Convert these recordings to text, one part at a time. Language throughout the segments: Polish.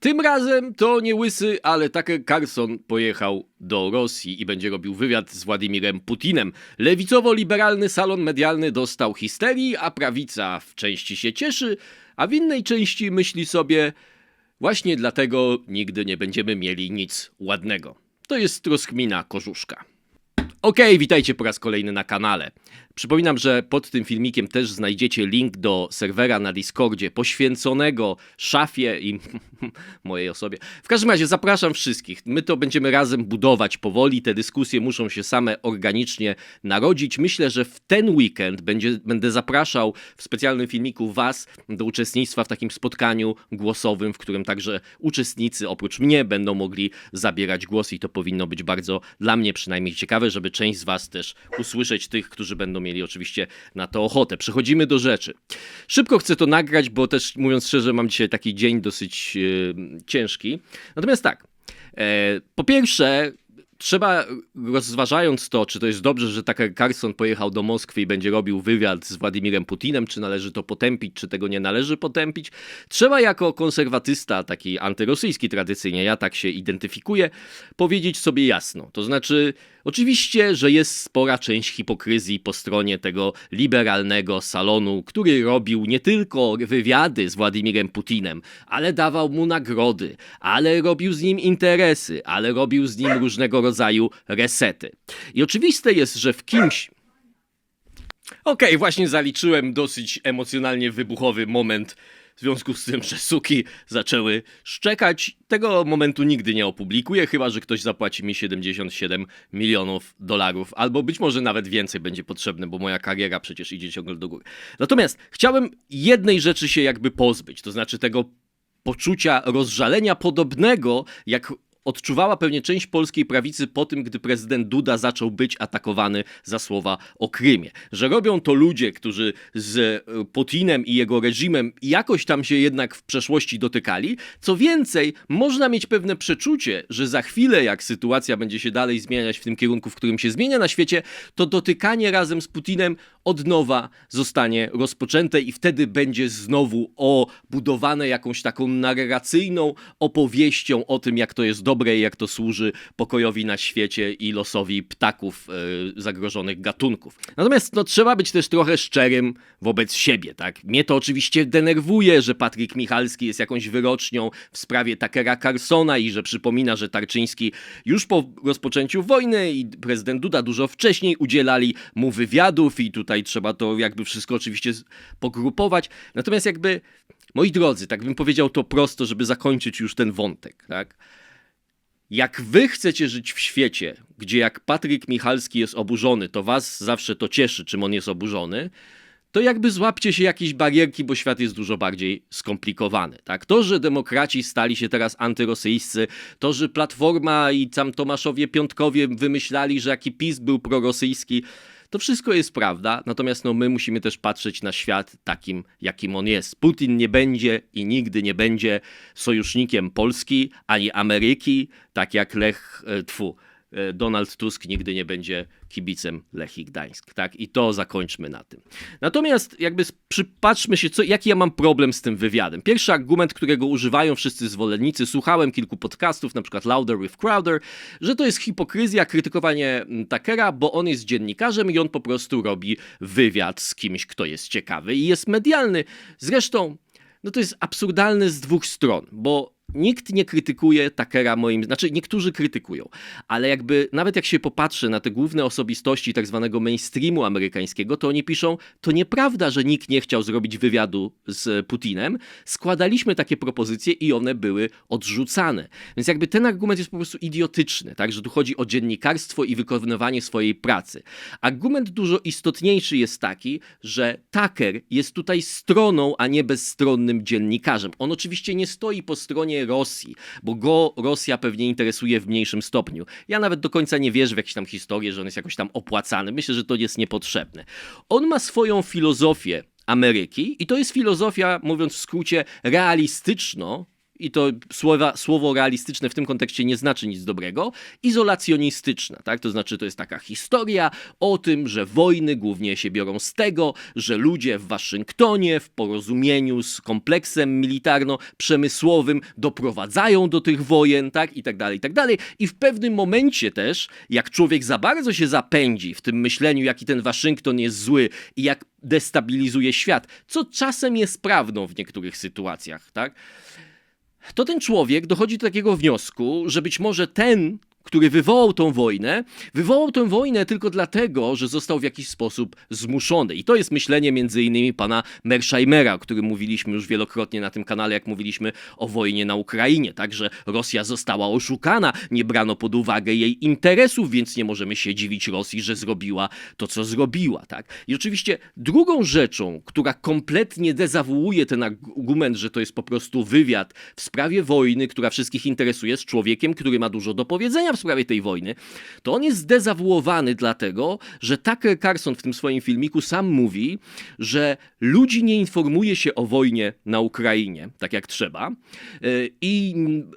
Tym razem to nie łysy, ale Tucker Carlson pojechał do Rosji i będzie robił wywiad z Władimirem Putinem. Lewicowo-liberalny salon medialny dostał histerii, a prawica w części się cieszy, a w innej części myśli sobie właśnie dlatego nigdy nie będziemy mieli nic ładnego. To jest rozkmina Kożuszka. Okej, witajcie po raz kolejny na kanale. Przypominam, że pod tym filmikiem też znajdziecie link do serwera na Discordzie poświęconego szafie i mojej osobie. W każdym razie zapraszam wszystkich. My to będziemy razem budować powoli. Te dyskusje muszą się same organicznie narodzić. Myślę, że w ten weekend będzie, będę zapraszał w specjalnym filmiku Was do uczestnictwa w takim spotkaniu głosowym, w którym także uczestnicy oprócz mnie będą mogli zabierać głos i to powinno być bardzo dla mnie przynajmniej ciekawe, żeby część z Was też usłyszeć tych, którzy będą mieli oczywiście na to ochotę. Przechodzimy do rzeczy. Szybko chcę to nagrać, bo też mówiąc szczerze, mam dzisiaj taki dzień dosyć e, ciężki. Natomiast tak, e, po pierwsze, trzeba, rozważając to, czy to jest dobrze, że Tucker Carlson pojechał do Moskwy i będzie robił wywiad z Władimirem Putinem, czy należy to potępić, czy tego nie należy potępić, trzeba jako konserwatysta, taki antyrosyjski tradycyjnie, ja tak się identyfikuję, powiedzieć sobie jasno. To znaczy, oczywiście, że jest spora część hipokryzji po stronie tego liberalnego salonu, który robił nie tylko wywiady z Władimirem Putinem, ale dawał mu nagrody, ale robił z nim interesy, ale robił z nim różnego rodzaju resety. I oczywiste jest, że w kimś. Okej, właśnie zaliczyłem dosyć emocjonalnie wybuchowy moment. W związku z tym, że suki zaczęły szczekać, tego momentu nigdy nie opublikuję, chyba że ktoś zapłaci mi 77 milionów dolarów, albo być może nawet więcej będzie potrzebne, bo moja kariera przecież idzie ciągle do góry. Natomiast chciałem jednej rzeczy się jakby pozbyć, to znaczy tego poczucia rozżalenia podobnego, jak odczuwała pewnie część polskiej prawicy po tym, gdy prezydent Duda zaczął być atakowany za słowa o Krymie. Że robią to ludzie, którzy z e, Putinem i jego reżimem jakoś tam się jednak w przeszłości dotykali. Co więcej, można mieć pewne przeczucie, że za chwilę, jak sytuacja będzie się dalej zmieniać w tym kierunku, w którym się zmienia na świecie, to dotykanie razem z Putinem od nowa zostanie rozpoczęte i wtedy będzie znowu obudowane jakąś taką narracyjną opowieścią o tym, jak to jest dobre i jak to służy pokojowi na świecie i losowi ptaków e, zagrożonych gatunków. Natomiast no, trzeba być też trochę szczerym wobec siebie, tak? Mnie to oczywiście denerwuje, że Patryk Michalski jest jakąś wyrocznią w sprawie Takera Carsona i że przypomina, że Tarczyński już po rozpoczęciu wojny i prezydent Duda dużo wcześniej udzielali mu wywiadów i tutaj trzeba to jakby wszystko oczywiście pogrupować. Natomiast jakby, moi drodzy, tak bym powiedział to prosto, żeby zakończyć już ten wątek, tak? Jak wy chcecie żyć w świecie, gdzie jak Patryk Michalski jest oburzony, to was zawsze to cieszy, czym on jest oburzony, to jakby złapcie się jakieś barierki, bo świat jest dużo bardziej skomplikowany. Tak? To, że demokraci stali się teraz antyrosyjscy, to, że Platforma i tam Tomaszowie Piątkowie wymyślali, że jaki PiS był prorosyjski, to wszystko jest prawda, natomiast no, my musimy też patrzeć na świat takim, jakim on jest. Putin nie będzie i nigdy nie będzie sojusznikiem Polski ani Ameryki, tak jak Lech, e, tfu, Donald Tusk nigdy nie będzie kibicem Lechii Gdańsk, tak? I to zakończmy na tym. Natomiast jakby przypatrzmy się, co, jaki ja mam problem z tym wywiadem. Pierwszy argument, którego używają wszyscy zwolennicy, słuchałem kilku podcastów, na przykład Louder with Crowder, że to jest hipokryzja, krytykowanie mm, Takera, bo on jest dziennikarzem i on po prostu robi wywiad z kimś, kto jest ciekawy i jest medialny. Zresztą, no to jest absurdalne z dwóch stron, bo nikt nie krytykuje Takera moim, znaczy niektórzy krytykują, ale jakby nawet jak się popatrzy na te główne osobistości tak zwanego mainstreamu amerykańskiego, to oni piszą, to nieprawda, że nikt nie chciał zrobić wywiadu z Putinem, składaliśmy takie propozycje i one były odrzucane. Więc jakby ten argument jest po prostu idiotyczny, tak, że tu chodzi o dziennikarstwo i wykonywanie swojej pracy. Argument dużo istotniejszy jest taki, że Tucker jest tutaj stroną, a nie bezstronnym dziennikarzem. On oczywiście nie stoi po stronie Rosji, bo go Rosja pewnie interesuje w mniejszym stopniu. Ja nawet do końca nie wierzę w jakieś tam historie, że on jest jakoś tam opłacany. Myślę, że to jest niepotrzebne. On ma swoją filozofię Ameryki i to jest filozofia, mówiąc w skrócie, realistyczno i to słowa, słowo realistyczne w tym kontekście nie znaczy nic dobrego, izolacjonistyczna, tak? To znaczy to jest taka historia o tym, że wojny głównie się biorą z tego, że ludzie w Waszyngtonie w porozumieniu z kompleksem militarno-przemysłowym doprowadzają do tych wojen, tak? I tak dalej, i tak dalej. I w pewnym momencie też, jak człowiek za bardzo się zapędzi w tym myśleniu, jaki ten Waszyngton jest zły i jak destabilizuje świat, co czasem jest prawdą w niektórych sytuacjach, tak? To ten człowiek dochodzi do takiego wniosku, że być może ten, który wywołał tą wojnę, wywołał tę wojnę tylko dlatego, że został w jakiś sposób zmuszony. I to jest myślenie między innymi pana Mersheimera, o którym mówiliśmy już wielokrotnie na tym kanale, jak mówiliśmy o wojnie na Ukrainie, tak, że Rosja została oszukana, nie brano pod uwagę jej interesów, więc nie możemy się dziwić Rosji, że zrobiła to, co zrobiła, tak. I oczywiście drugą rzeczą, która kompletnie dezawuuje ten argument, że to jest po prostu wywiad w sprawie wojny, która wszystkich interesuje, z człowiekiem, który ma dużo do powiedzenia w sprawie tej wojny, to on jest zdezawuowany dlatego, że Tucker Carlson w tym swoim filmiku sam mówi, że ludzi nie informuje się o wojnie na Ukrainie, tak jak trzeba. Y, I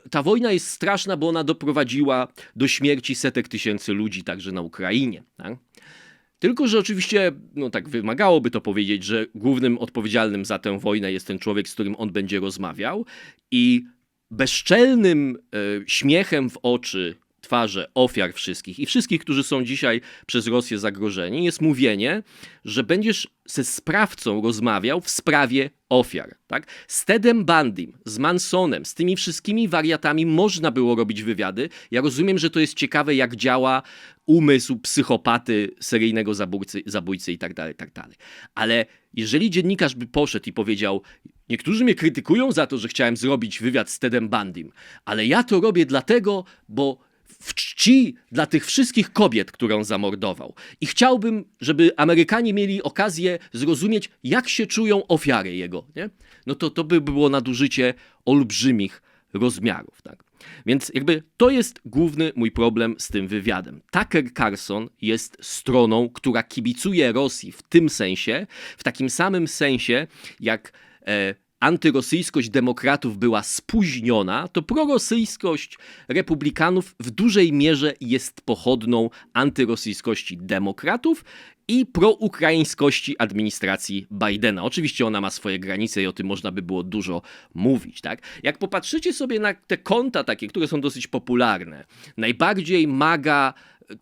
ta wojna jest straszna, bo ona doprowadziła do śmierci setek tysięcy ludzi także na Ukrainie. Tak? Tylko, że oczywiście, no tak wymagałoby to powiedzieć, że głównym odpowiedzialnym za tę wojnę jest ten człowiek, z którym on będzie rozmawiał i bezczelnym e, śmiechem w oczy twarze ofiar wszystkich i wszystkich, którzy są dzisiaj przez Rosję zagrożeni, jest mówienie, że będziesz ze sprawcą rozmawiał w sprawie ofiar. Tak? Z Tedem Bandim, z Mansonem, z tymi wszystkimi wariatami można było robić wywiady. Ja rozumiem, że to jest ciekawe, jak działa umysł psychopaty, seryjnego zabójcy, zabójcy itd., tak itd. Tak Ale jeżeli dziennikarz by poszedł i powiedział, niektórzy mnie krytykują za to, że chciałem zrobić wywiad z Tedem Bandim, ale ja to robię dlatego, bo w czci dla tych wszystkich kobiet, które on zamordował. I chciałbym, żeby Amerykanie mieli okazję zrozumieć, jak się czują ofiary jego. Nie? No to, to by było nadużycie olbrzymich rozmiarów. Tak? Więc jakby to jest główny mój problem z tym wywiadem. Tucker Carlson jest stroną, która kibicuje Rosji w tym sensie, w takim samym sensie jak e, antyrosyjskość demokratów była spóźniona, to prorosyjskość republikanów w dużej mierze jest pochodną antyrosyjskości demokratów i proukraińskości administracji Bidena. Oczywiście ona ma swoje granice i o tym można by było dużo mówić, tak? Jak popatrzycie sobie na te konta takie, które są dosyć popularne, najbardziej maga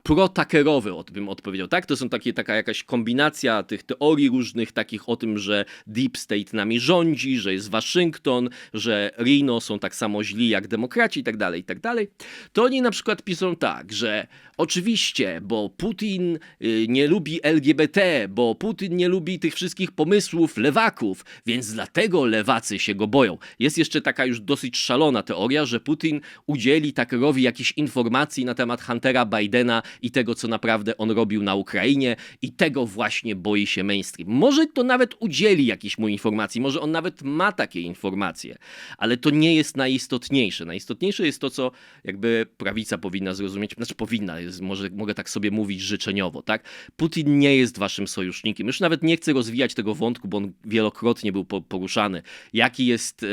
protakerowy, bym odpowiedział, tak? To są takie, taka jakaś kombinacja tych teorii różnych, takich o tym, że Deep State nami rządzi, że jest Waszyngton, że Rino są tak samo źli jak demokraci i tak dalej, i tak dalej. To oni na przykład piszą tak, że oczywiście, bo Putin y, nie lubi LGBT, bo Putin nie lubi tych wszystkich pomysłów lewaków, więc dlatego lewacy się go boją. Jest jeszcze taka już dosyć szalona teoria, że Putin udzieli Tuckerowi jakichś informacji na temat Huntera Bidena i tego, co naprawdę on robił na Ukrainie i tego właśnie boi się mainstream. Może to nawet udzieli jakiejś mu informacji, może on nawet ma takie informacje, ale to nie jest najistotniejsze. Najistotniejsze jest to, co jakby prawica powinna zrozumieć, znaczy powinna, jest, może mogę tak sobie mówić życzeniowo, tak? Putin nie jest waszym sojusznikiem. Już nawet nie chcę rozwijać tego wątku, bo on wielokrotnie był poruszany. Jaki jest e,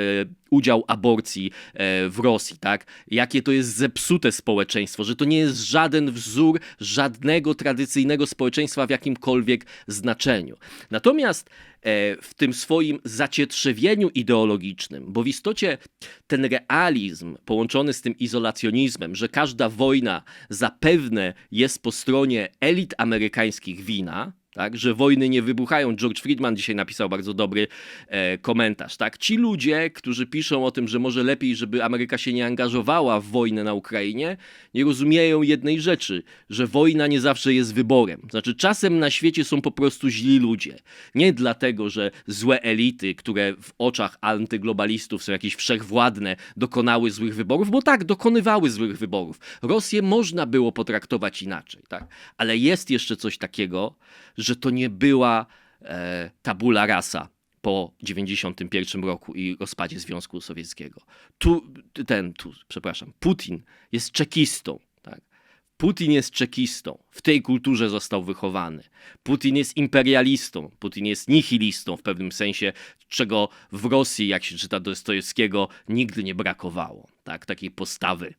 udział aborcji e, w Rosji, tak? Jakie to jest zepsute społeczeństwo, że to nie jest żaden wzór żadnego tradycyjnego społeczeństwa w jakimkolwiek znaczeniu. Natomiast e, w tym swoim zacietrzewieniu ideologicznym, bo w istocie ten realizm połączony z tym izolacjonizmem, że każda wojna zapewne jest po stronie elit amerykańskich wina, tak, że wojny nie wybuchają. George Friedman dzisiaj napisał bardzo dobry e, komentarz. Tak? Ci ludzie, którzy piszą o tym, że może lepiej, żeby Ameryka się nie angażowała w wojnę na Ukrainie, nie rozumieją jednej rzeczy, że wojna nie zawsze jest wyborem. Znaczy, czasem na świecie są po prostu źli ludzie. Nie dlatego, że złe elity, które w oczach antyglobalistów są jakieś wszechwładne, dokonały złych wyborów, bo tak, dokonywały złych wyborów. Rosję można było potraktować inaczej, tak? ale jest jeszcze coś takiego, że to nie była e, tabula rasa po 91 roku i rozpadzie Związku Sowieckiego. Tu, ten, tu, przepraszam, Putin jest czekistą. Tak? Putin jest czekistą. W tej kulturze został wychowany. Putin jest imperialistą. Putin jest nihilistą w pewnym sensie, czego w Rosji, jak się czyta Dostojewskiego, nigdy nie brakowało. Tak? Takiej postawy.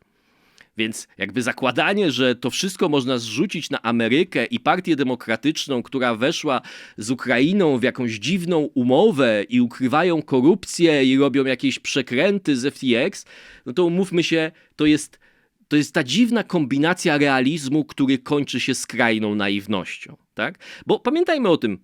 Więc jakby zakładanie, że to wszystko można zrzucić na Amerykę i partię demokratyczną, która weszła z Ukrainą w jakąś dziwną umowę i ukrywają korupcję i robią jakieś przekręty z FTX, no to umówmy się, to jest, to jest ta dziwna kombinacja realizmu, który kończy się skrajną naiwnością. Tak? Bo pamiętajmy o tym,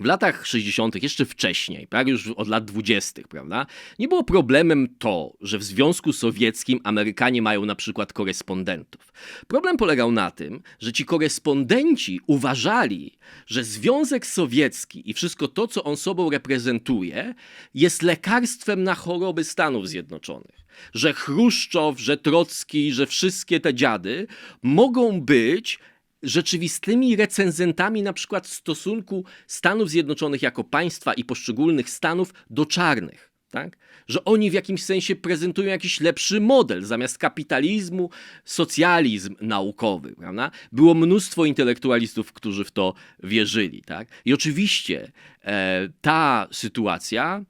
w latach 60., jeszcze wcześniej, tak, już od lat 20., prawda, nie było problemem to, że w Związku Sowieckim Amerykanie mają na przykład korespondentów. Problem polegał na tym, że ci korespondenci uważali, że Związek Sowiecki i wszystko to, co on sobą reprezentuje, jest lekarstwem na choroby Stanów Zjednoczonych. Że Chruszczow, że Trocki, że wszystkie te dziady mogą być rzeczywistymi recenzentami na przykład stosunku Stanów Zjednoczonych jako państwa i poszczególnych stanów do czarnych. Tak? Że oni w jakimś sensie prezentują jakiś lepszy model zamiast kapitalizmu, socjalizm naukowy. Prawda? Było mnóstwo intelektualistów, którzy w to wierzyli. Tak? I oczywiście e, ta sytuacja,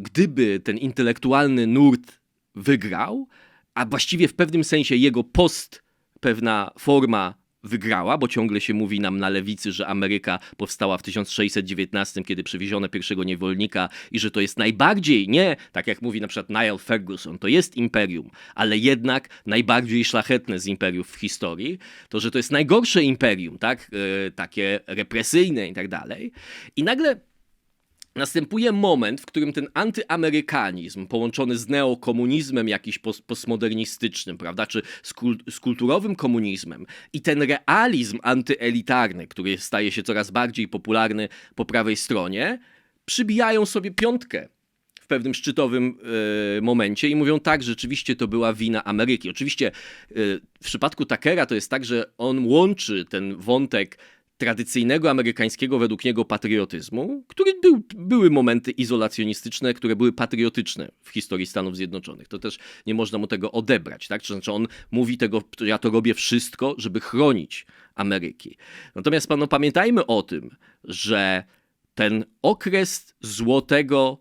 gdyby ten intelektualny nurt wygrał, a właściwie w pewnym sensie jego post, pewna forma wygrała, bo ciągle się mówi nam na lewicy, że Ameryka powstała w 1619, kiedy przywieziono pierwszego niewolnika i że to jest najbardziej, nie tak jak mówi na przykład Niall Ferguson, to jest imperium, ale jednak najbardziej szlachetne z imperiów w historii, to że to jest najgorsze imperium, tak, e, takie represyjne i tak dalej. I nagle następuje moment, w którym ten antyamerykanizm połączony z neokomunizmem jakiś postmodernistycznym, prawda, czy z, kul z, kulturowym komunizmem i ten realizm antyelitarny, który staje się coraz bardziej popularny po prawej stronie, przybijają sobie piątkę w pewnym szczytowym y, momencie i mówią tak, rzeczywiście to była wina Ameryki. Oczywiście y, w przypadku Takera to jest tak, że on łączy ten wątek tradycyjnego amerykańskiego według niego patriotyzmu, który był, były momenty izolacjonistyczne, które były patriotyczne w historii Stanów Zjednoczonych. To też nie można mu tego odebrać, tak? Znaczy on mówi tego, ja to robię wszystko, żeby chronić Ameryki. Natomiast no, pamiętajmy o tym, że ten okres złotego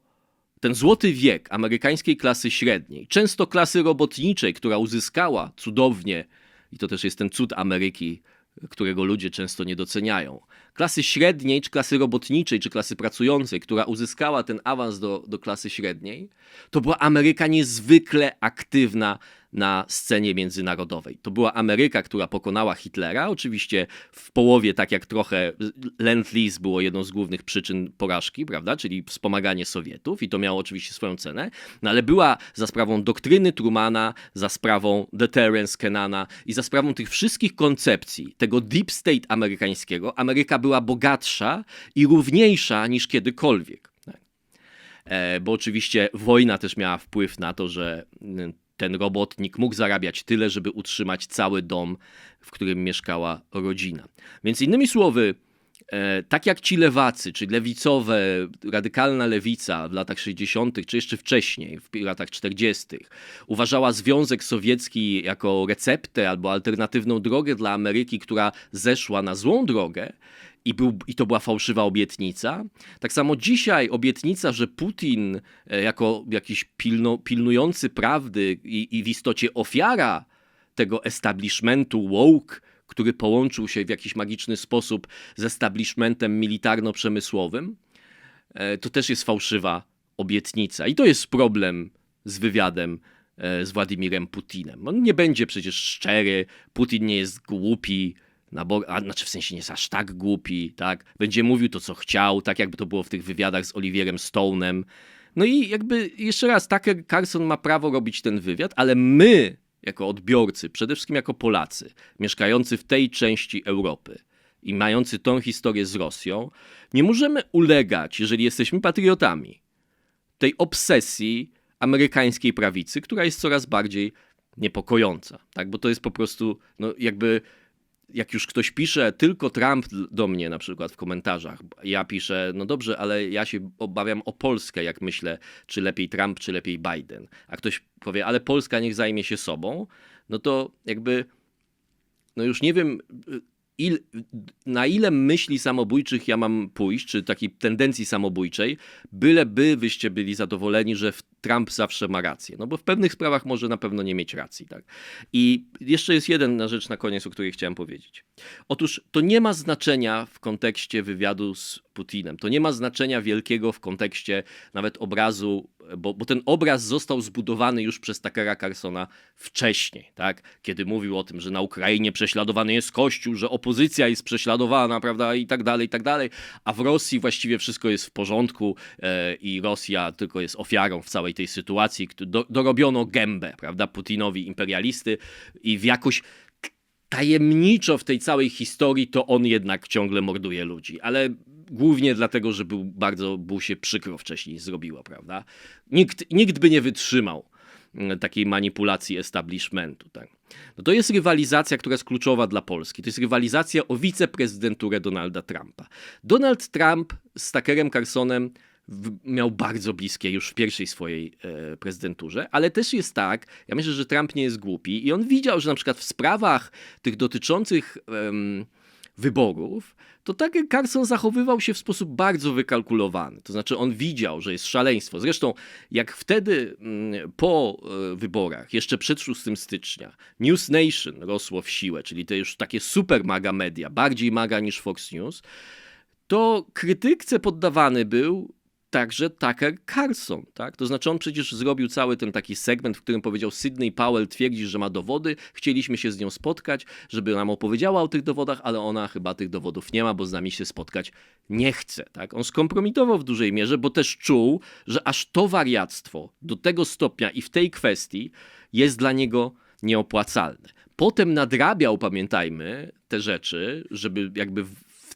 ten złoty wiek amerykańskiej klasy średniej, często klasy robotniczej, która uzyskała cudownie, i to też jest ten cud Ameryki, którego ludzie często nie doceniają. Klasy średniej, czy klasy robotniczej, czy klasy pracującej, która uzyskała ten awans do, do klasy średniej, to była Ameryka niezwykle aktywna na scenie międzynarodowej. To była Ameryka, która pokonała Hitlera, oczywiście w połowie, tak jak trochę Lend-Lease było jedną z głównych przyczyn porażki, prawda, czyli wspomaganie Sowietów i to miało oczywiście swoją cenę, no ale była za sprawą doktryny Trumana, za sprawą deterrence Kenana i za sprawą tych wszystkich koncepcji, tego deep state amerykańskiego, Ameryka była bogatsza i równiejsza niż kiedykolwiek. E, bo oczywiście wojna też miała wpływ na to, że ten robotnik mógł zarabiać tyle, żeby utrzymać cały dom, w którym mieszkała rodzina. Więc innymi słowy, e, tak jak ci lewacy, czy lewicowe, radykalna lewica w latach 60., czy jeszcze wcześniej, w latach 40., uważała Związek Sowiecki jako receptę albo alternatywną drogę dla Ameryki, która zeszła na złą drogę, i, był, i to była fałszywa obietnica. Tak samo dzisiaj obietnica, że Putin e, jako jakiś pilno, pilnujący prawdy i, i w istocie ofiara tego establishmentu woke, który połączył się w jakiś magiczny sposób z establishmentem militarno-przemysłowym, e, to też jest fałszywa obietnica. I to jest problem z wywiadem e, z Władimirem Putinem. On nie będzie przecież szczery, Putin nie jest głupi, na Bo a znaczy w sensie nie jest aż tak głupi, tak? Będzie mówił to, co chciał, tak jakby to było w tych wywiadach z Oliwierem Stone'em. No i jakby jeszcze raz, Tucker Carlson ma prawo robić ten wywiad, ale my, jako odbiorcy, przede wszystkim jako Polacy, mieszkający w tej części Europy i mający tą historię z Rosją, nie możemy ulegać, jeżeli jesteśmy patriotami, tej obsesji amerykańskiej prawicy, która jest coraz bardziej niepokojąca, tak? Bo to jest po prostu, no jakby jak już ktoś pisze tylko Trump do mnie na przykład w komentarzach, ja piszę, no dobrze, ale ja się obawiam o Polskę, jak myślę, czy lepiej Trump, czy lepiej Biden. A ktoś powie, ale Polska niech zajmie się sobą, no to jakby no już nie wiem, y, il, na ile myśli samobójczych ja mam pójść, czy takiej tendencji samobójczej, byleby wyście byli zadowoleni, że Trump zawsze ma rację. No bo w pewnych sprawach może na pewno nie mieć racji. Tak? I jeszcze jest jedna rzecz na koniec, o której chciałem powiedzieć. Otóż to nie ma znaczenia w kontekście wywiadu z Putinem. To nie ma znaczenia wielkiego w kontekście nawet obrazu, bo, bo ten obraz został zbudowany już przez Takera Carsona wcześniej, tak? kiedy mówił o tym, że na Ukrainie prześladowany jest Kościół, że opozycja jest prześladowana, prawda, i tak dalej, i tak dalej, a w Rosji właściwie wszystko jest w porządku e, i Rosja tylko jest ofiarą w całej tej sytuacji. Do, dorobiono gębę, prawda, Putinowi imperialisty i w jakoś tajemniczo w tej całej historii to on jednak ciągle morduje ludzi, ale głównie dlatego, że był bardzo, był się przykro wcześniej zrobiło, prawda? Nikt, nikt by nie wytrzymał mm, takiej manipulacji establishmentu. Tak? No to jest rywalizacja, która jest kluczowa dla Polski. To jest rywalizacja o wiceprezydenturę Donalda Trumpa. Donald Trump z Tuckerem Carsonem miał bardzo bliskie już w pierwszej swojej e, prezydenturze, ale też jest tak, ja myślę, że Trump nie jest głupi i on widział, że na przykład w sprawach tych dotyczących wyborów, to tak Carson zachowywał się w sposób bardzo wykalkulowany. To znaczy on widział, że jest szaleństwo. Zresztą jak wtedy mm, po e, wyborach, jeszcze przed 6 stycznia, News Nation rosło w siłę, czyli te już takie super maga media, bardziej maga niż Fox News, to krytykce poddawany był także Tucker Carlson, tak? To znaczy on przecież zrobił cały ten taki segment, w którym powiedział Sydney Powell twierdzi, że ma dowody, chcieliśmy się z nią spotkać, żeby nam opowiedziała o tych dowodach, ale ona chyba tych dowodów nie ma, bo z nami się spotkać nie chce, tak? On skompromitował w dużej mierze, bo też czuł, że aż to wariactwo do tego stopnia i w tej kwestii jest dla niego nieopłacalne. Potem nadrabiał, pamiętajmy, te rzeczy, żeby jakby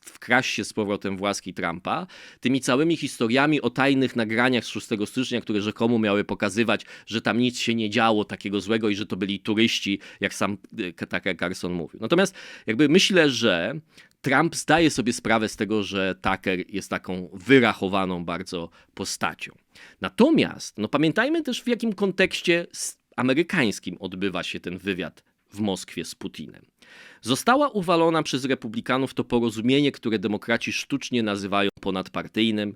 wkraść się z powrotem w łaski Trumpa, tymi całymi historiami o tajnych nagraniach z 6 stycznia, które rzekomo miały pokazywać, że tam nic się nie działo takiego złego i że to byli turyści, jak sam e, Tucker Carlson mówił. Natomiast jakby myślę, że Trump zdaje sobie sprawę z tego, że Tucker jest taką wyrachowaną bardzo postacią. Natomiast no pamiętajmy też w jakim kontekście amerykańskim odbywa się ten wywiad w Moskwie z Putinem. Została uwalona przez republikanów to porozumienie, które demokraci sztucznie nazywają ponadpartyjnym,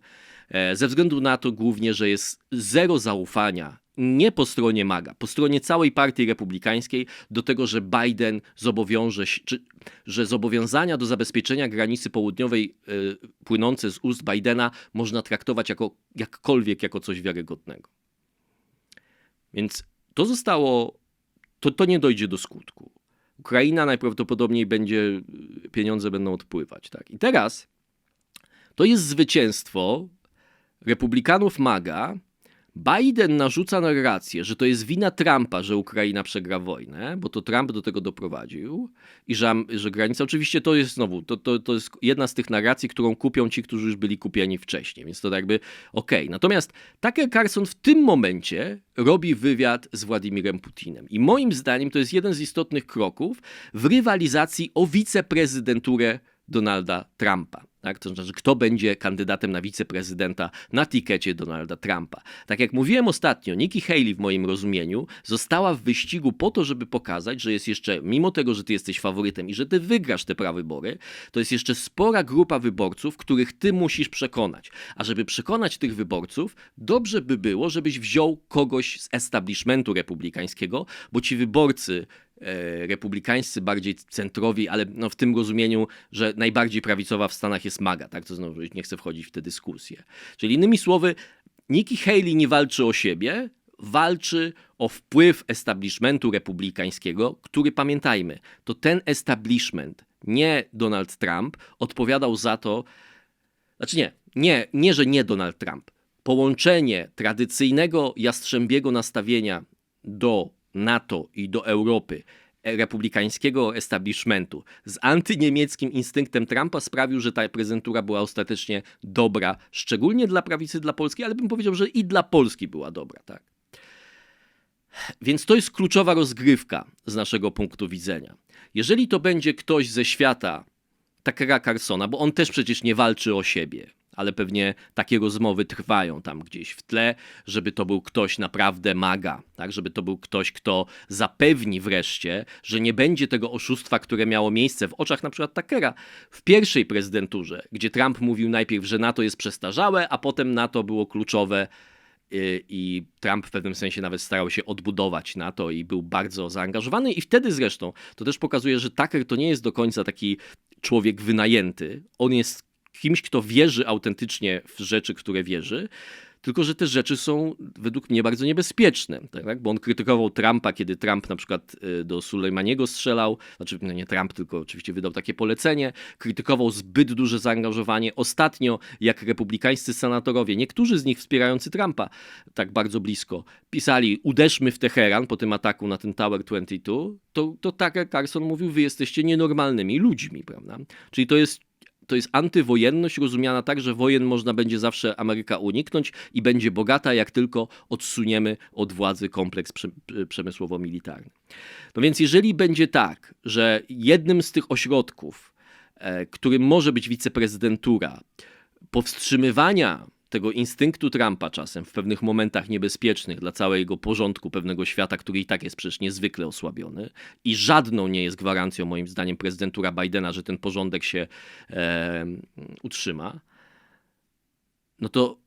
e, ze względu na to głównie, że jest zero zaufania nie po stronie MAGA, po stronie całej partii republikańskiej do tego, że Biden zobowiąże się, czy, że zobowiązania do zabezpieczenia granicy południowej y, płynące z ust Bidena można traktować jako jakkolwiek jako coś wiarygodnego. Więc to zostało, to, to nie dojdzie do skutku. Ukraina najprawdopodobniej będzie, pieniądze będą odpływać. Tak? I teraz to jest zwycięstwo republikanów MAGA, Biden narzuca narrację, że to jest wina Trumpa, że Ukraina przegra wojnę, bo to Trump do tego doprowadził i że, że granica, oczywiście to jest znowu, to, to, to jest jedna z tych narracji, którą kupią ci, którzy już byli kupieni wcześniej, więc to jakby okej. Okay. Natomiast Tucker Carlson w tym momencie robi wywiad z Władimirem Putinem i moim zdaniem to jest jeden z istotnych kroków w rywalizacji o wiceprezydenturę Donalda Trumpa. Tak? To znaczy, kto będzie kandydatem na wiceprezydenta na tikecie Donalda Trumpa. Tak jak mówiłem ostatnio, Nikki Haley w moim rozumieniu została w wyścigu po to, żeby pokazać, że jest jeszcze, mimo tego, że ty jesteś faworytem i że ty wygrasz te prawybory, to jest jeszcze spora grupa wyborców, których ty musisz przekonać. A żeby przekonać tych wyborców, dobrze by było, żebyś wziął kogoś z establishmentu republikańskiego, bo ci wyborcy republikańscy, bardziej centrowi, ale no w tym rozumieniu, że najbardziej prawicowa w Stanach jest MAGA, tak? To znowu nie chcę wchodzić w tę dyskusję. Czyli innymi słowy, Nikki Haley nie walczy o siebie, walczy o wpływ establishmentu republikańskiego, który pamiętajmy, to ten establishment, nie Donald Trump, odpowiadał za to, znaczy nie, nie, nie, że nie Donald Trump. Połączenie tradycyjnego jastrzębiego nastawienia do NATO i do Europy republikańskiego establishmentu z antyniemieckim instynktem Trumpa sprawił, że ta prezentura była ostatecznie dobra, szczególnie dla prawicy, dla Polski, ale bym powiedział, że i dla Polski była dobra, tak. Więc to jest kluczowa rozgrywka z naszego punktu widzenia. Jeżeli to będzie ktoś ze świata Takera Carsona, bo on też przecież nie walczy o siebie, ale pewnie takie rozmowy trwają tam gdzieś w tle, żeby to był ktoś naprawdę maga, tak? żeby to był ktoś, kto zapewni wreszcie, że nie będzie tego oszustwa, które miało miejsce w oczach na przykład Takera w pierwszej prezydenturze, gdzie Trump mówił najpierw, że NATO jest przestarzałe, a potem NATO było kluczowe y, i Trump w pewnym sensie nawet starał się odbudować NATO i był bardzo zaangażowany i wtedy zresztą to też pokazuje, że Tucker to nie jest do końca taki człowiek wynajęty. On jest kimś, kto wierzy autentycznie w rzeczy, które wierzy, tylko że te rzeczy są według mnie bardzo niebezpieczne, tak? bo on krytykował Trumpa, kiedy Trump na przykład y, do Sulejmaniego strzelał, znaczy no nie Trump, tylko oczywiście wydał takie polecenie, krytykował zbyt duże zaangażowanie. Ostatnio, jak republikańscy senatorowie, niektórzy z nich wspierający Trumpa tak bardzo blisko, pisali uderzmy w Teheran po tym ataku na ten Tower 22, to, to Tucker Carlson mówił, wy jesteście nienormalnymi ludźmi, prawda? Czyli to jest to jest antywojenność rozumiana tak, że wojen można będzie zawsze Ameryka uniknąć i będzie bogata, jak tylko odsuniemy od władzy kompleks prze, przemysłowo-militarny. No więc jeżeli będzie tak, że jednym z tych ośrodków, e, którym może być wiceprezydentura, powstrzymywania tego instynktu Trumpa czasem w pewnych momentach niebezpiecznych dla całego porządku pewnego świata, który i tak jest przecież niezwykle osłabiony i żadną nie jest gwarancją moim zdaniem prezydentura Bidena, że ten porządek się e, utrzyma, no to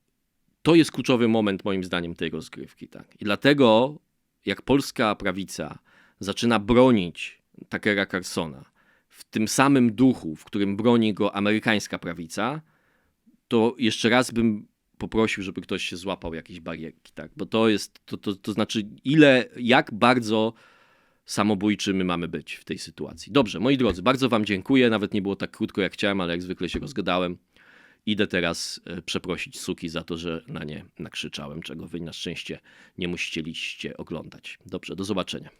to jest kluczowy moment moim zdaniem tej rozgrywki. Tak? I dlatego jak polska prawica zaczyna bronić Takera Carsona w tym samym duchu, w którym broni go amerykańska prawica, to jeszcze raz bym poprosił, żeby ktoś się złapał jakiejś barierki, tak? Bo to jest, to, to, to znaczy ile, jak bardzo samobójczy my mamy być w tej sytuacji. Dobrze, moi drodzy, bardzo wam dziękuję. Nawet nie było tak krótko jak chciałem, ale jak zwykle się rozgadałem. Idę teraz e, przeprosić suki za to, że na nie nakrzyczałem, czego wy na szczęście nie musieliście oglądać. Dobrze, do zobaczenia.